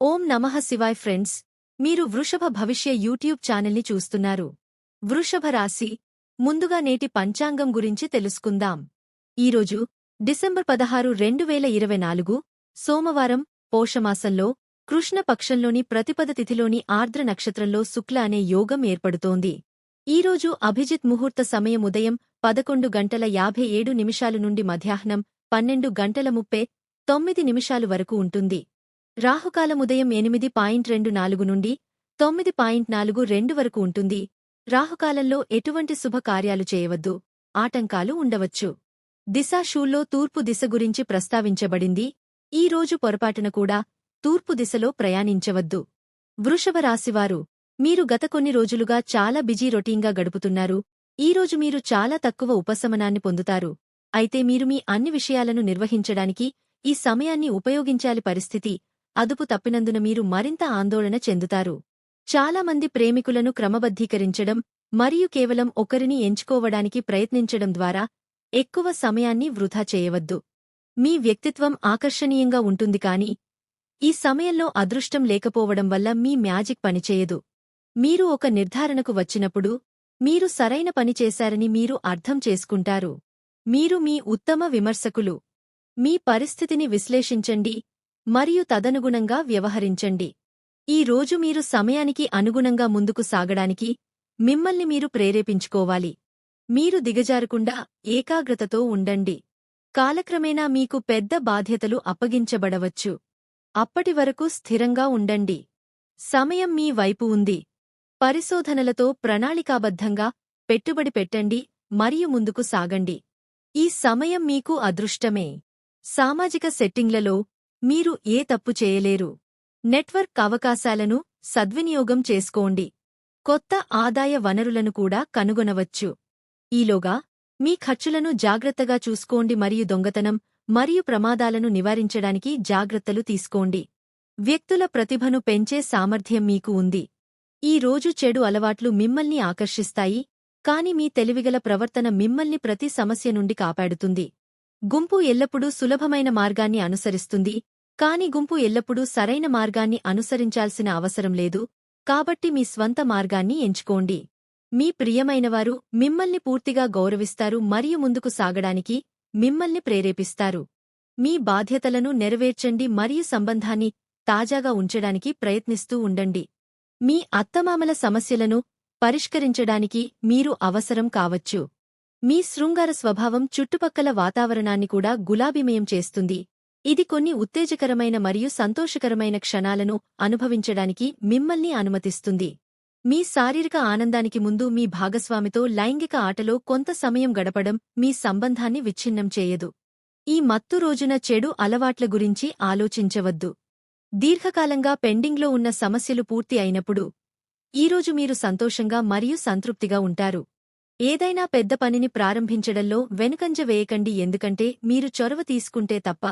ఓం నమః శివాయ్ ఫ్రెండ్స్. మీరు వృషభ భవిష్య యూట్యూబ్ ఛానల్ని చూస్తున్నారు. వృషభ రాశి. ముందుగా నేటి పంచాంగం గురించి తెలుసుకుందాం. ఈరోజు డిసెంబర్ పదహారు రెండు వేల ఇరవై నాలుగు సోమవారం పోషమాసంలో కృష్ణపక్షంలోని ప్రతిపద తిథిలోని ఆర్ద్ర నక్షత్రంలో శుక్ల అనే యోగం ఏర్పడుతోంది. ఈరోజు అభిజిత్ ముహూర్త సమయం ఉదయం పదకొండు గంటల యాభై ఏడు నిమిషాలు నుండి మధ్యాహ్నం పన్నెండు గంటల ముప్పై తొమ్మిది నిమిషాలు వరకు ఉంటుంది. రాహుకాలం ఉదయం ఎనిమిది పాయింట్ రెండు నాలుగు నుండి తొమ్మిది పాయింట్ నాలుగు రెండు వరకు ఉంటుంది. రాహుకాలంలో ఎటువంటి శుభకార్యాలు చేయవద్దు. ఆటంకాలు ఉండవచ్చు. దిశ షూల్లో తూర్పు దిశ గురించి ప్రస్తావించబడింది. ఈ రోజు పొరపాటున కూడా తూర్పు దిశలో ప్రయాణించవద్దు. వృషభ రాశివారు మీరు గత కొన్ని రోజులుగా చాలా బిజీ రొటీన్గా గడుపుతున్నారు. ఈరోజు మీరు చాలా తక్కువ ఉపశమనాన్ని పొందుతారు. అయితే మీరు మీ అన్ని విషయాలను నిర్వహించడానికి ఈ సమయాన్ని ఉపయోగించాలి పరిస్థితి అదుపు తప్పినందున మీరు మరింత ఆందోళన చెందుతారు. చాలామంది ప్రేమికులను క్రమబద్ధీకరించడం మరియు కేవలం ఒకరిని ఎంచుకోవడానికి ప్రయత్నించడం ద్వారా ఎక్కువ సమయాన్ని వృధా చేయవద్దు. మీ వ్యక్తిత్వం ఆకర్షణీయంగా ఉంటుంది కాని ఈ సమయంలో అదృష్టం లేకపోవడం వల్ల మీ మ్యాజిక్ పనిచేయదు. మీరు ఒక నిర్ధారణకు వచ్చినప్పుడు మీరు సరైన పని చేశారని మీరు అర్థం చేసుకుంటారు. మీరు మీ ఉత్తమ విమర్శకులు. మీ పరిస్థితిని విశ్లేషించండి. మరియు తదనుగుణంగా వ్యవహరించండి. ఈ రోజు మీరు సమయానికి అనుగుణంగా ముందుకు సాగడానికి మిమ్మల్ని మీరు ప్రేరేపించుకోవాలి. మీరు దిగజారకుండా ఏకాగ్రతతో ఉండండి. కాలక్రమేణా మీకు పెద్ద బాధ్యతలు అప్పగించబడవచ్చు. అప్పటి వరకు స్థిరంగా ఉండండి. సమయం మీ వైపు ఉంది. పరిశోధనలతో ప్రణాళికాబద్ధంగా పెట్టుబడి పెట్టండి మరియు ముందుకు సాగండి. ఈ సమయం మీకు అదృష్టమే. సామాజిక సెట్టింగ్లలో మీరు ఏ తప్పు చేయలేరు. నెట్వర్క్ అవకాశాలను సద్వినియోగం చేసుకోండి. కొత్త ఆదాయ వనరులను కూడా కనుగొనవచ్చు. ఈలోగా మీ ఖర్చులను జాగ్రత్తగా చూసుకోండి మరియు దొంగతనం మరియు ప్రమాదాలను నివారించడానికి జాగ్రత్తలు తీసుకోండి. వ్యక్తుల ప్రతిభను పెంచే సామర్థ్యం మీకు ఉంది. ఈ రోజు చెడు అలవాట్లు మిమ్మల్ని ఆకర్షిస్తాయి కాని మీ తెలివిగల ప్రవర్తన మిమ్మల్ని ప్రతి సమస్య నుండి కాపాడుతుంది. గుంపు ఎల్లప్పుడూ సులభమైన మార్గాన్ని అనుసరిస్తుంది కాని గుంపు ఎల్లప్పుడూ సరైన మార్గాన్ని అనుసరించాల్సిన అవసరం లేదు. కాబట్టి మీ స్వంత మార్గాన్ని ఎంచుకోండి. మీ ప్రియమైనవారు మిమ్మల్ని పూర్తిగా గౌరవిస్తారు మరియు ముందుకు సాగడానికి మిమ్మల్ని ప్రేరేపిస్తారు. మీ బాధ్యతలను నెరవేర్చండి మరియు సంబంధాన్ని తాజాగా ఉంచడానికి ప్రయత్నిస్తూ ఉండండి. మీ అత్తమామల సమస్యలను పరిష్కరించడానికి మీరు అవసరం కావచ్చు. మీ శృంగార స్వభావం చుట్టుపక్కల వాతావరణాన్ని కూడా గులాబీమయం చేస్తుంది. ఇది కొన్ని ఉత్తేజకరమైన మరియు సంతోషకరమైన క్షణాలను అనుభవించడానికి మిమ్మల్ని అనుమతిస్తుంది. మీ శారీరక ఆనందానికి ముందు మీ భాగస్వామితో లైంగిక ఆటలో కొంత సమయం గడపడం మీ సంబంధాన్ని విచ్ఛిన్నం చేయదు. ఈ మత్తు రోజున చెడు అలవాట్ల గురించి ఆలోచించవద్దు. దీర్ఘకాలంగా పెండింగ్లో ఉన్న సమస్యలు పూర్తి అయినప్పుడు ఈరోజు మీరు సంతోషంగా మరియు సంతృప్తిగా ఉంటారు. ఏదైనా పెద్ద పనిని ప్రారంభించడంలో వెనుకంజ వేయకండి ఎందుకంటే మీరు చొరవ తీసుకుంటే తప్ప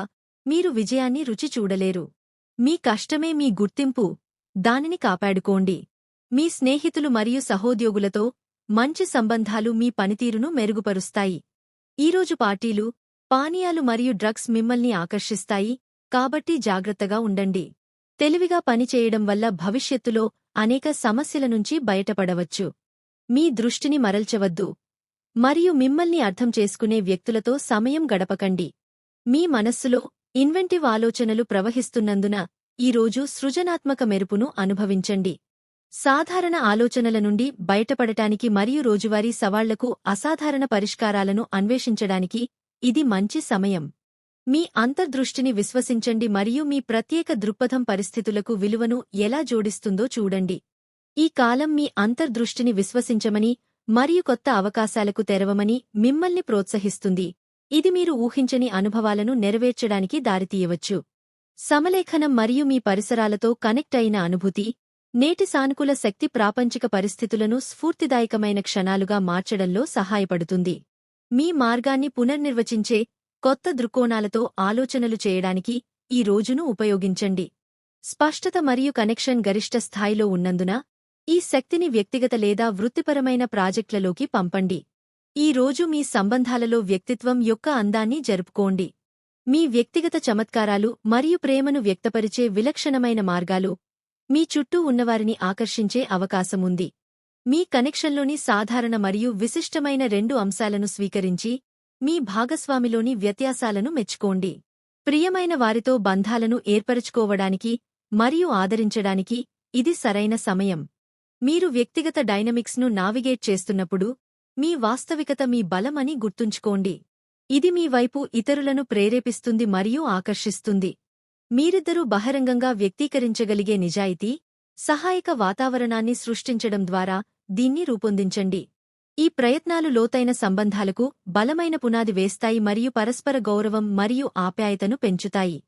మీరు విజయాన్ని రుచి చూడలేరు. మీ కష్టమే మీ గుర్తింపు. దానిని కాపాడుకోండి. మీ స్నేహితులు మరియు సహోద్యోగులతో మంచి సంబంధాలు మీ పనితీరును మెరుగుపరుస్తాయి. ఈరోజు పార్టీలు పానీయాలు మరియు డ్రగ్స్ మిమ్మల్ని ఆకర్షిస్తాయి. కాబట్టి జాగ్రత్తగా ఉండండి. తెలివిగా పనిచేయడం వల్ల భవిష్యత్తులో అనేక సమస్యల నుంచి బయటపడవచ్చు. మీ దృష్టిని మరల్చవద్దు. మరియు మిమ్మల్ని అర్థం చేసుకునే వ్యక్తులతో సమయం గడపకండి. మీ మనస్సులో ఇన్వెంటివ్ ఆలోచనలు ప్రవహిస్తున్నందున ఈరోజు సృజనాత్మక మెరుపును అనుభవించండి. సాధారణ ఆలోచనల నుండి బయటపడటానికి మరియు రోజువారీ సవాళ్ళకు అసాధారణ పరిష్కారాలను అన్వేషించడానికి ఇది మంచి సమయం. మీ అంతర్దృష్టిని విశ్వసించండి మరియు మీ ప్రత్యేక దృక్పథం పరిస్థితులకు విలువను ఎలా జోడిస్తుందో చూడండి. ఈ కాలం మీ అంతర్దృష్టిని విశ్వసించమని మరియు కొత్త అవకాశాలకు తెరవమని మిమ్మల్ని ప్రోత్సహిస్తుంది. ఇది మీరు ఊహించని అనుభవాలను నెరవేర్చడానికి దారితీయవచ్చు. సమలేఖనం మరియు మీ పరిసరాలతో కనెక్ట్ అయిన అనుభూతి నేటి సానుకూల శక్తి ప్రాపంచిక పరిస్థితులను స్ఫూర్తిదాయకమైన క్షణాలుగా మార్చడంలో సహాయపడుతుంది. మీ మార్గాన్ని పునర్నిర్వచించే కొత్త దృక్కోణాలతో ఆలోచనలు చేయడానికి ఈ రోజును ఉపయోగించండి. స్పష్టత మరియు కనెక్షన్ గరిష్ట స్థాయిలో ఉన్నందున ఈ శక్తిని వ్యక్తిగత లేదా వృత్తిపరమైన ప్రాజెక్టులలోకి పంపండి. ఈ రోజు మీ సంబంధాలలో వ్యక్తిత్వం యొక్క అందాన్ని జరుపుకోండి. మీ వ్యక్తిగత చమత్కారాలు మరియు ప్రేమను వ్యక్తపరిచే విలక్షణమైన మార్గాలు మీ చుట్టూ ఉన్నవారిని ఆకర్షించే అవకాశముంది మీ కనెక్షన్లోని సాధారణ మరియు విశిష్టమైన రెండు అంశాలను స్వీకరించి మీ భాగస్వామిలోని వ్యత్యాసాలను మెచ్చుకోండి. ప్రియమైన వారితో బంధాలను ఏర్పరచుకోవడానికి మరియు ఆదరించడానికి ఇది సరైన సమయం. మీరు వ్యక్తిగత డైనమిక్స్ను నావిగేట్ చేస్తున్నప్పుడు మీ వాస్తవికత మీ బలమని గుర్తుంచుకోండి. ఇది మీ వైపు ఇతరులను ప్రేరేపిస్తుంది మరియు ఆకర్షిస్తుంది. మీరిద్దరూ బహిరంగంగా వ్యక్తీకరించగలిగే నిజాయితీ సహాయక వాతావరణాన్ని సృష్టించడం ద్వారా దీన్ని రూపొందించండి. ఈ ప్రయత్నాలు లోతైన సంబంధాలకు బలమైన పునాది వేస్తాయి మరియు పరస్పర గౌరవం మరియు ఆప్యాయతను పెంచుతాయి.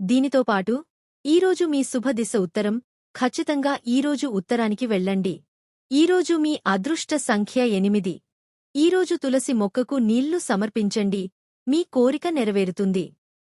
దీనితో పాటు ఈరోజు మీ శుభదిశ ఉత్తరం ఖచ్చితంగా ఈరోజు ఉత్తరానికి వెళ్ళండి. ఈరోజు మీ అదృష్ట సంఖ్య ఎనిమిది. ఈరోజు తులసి మొక్కకు నీళ్ళు సమర్పించండి. మీ కోరిక నెరవేరుతుంది.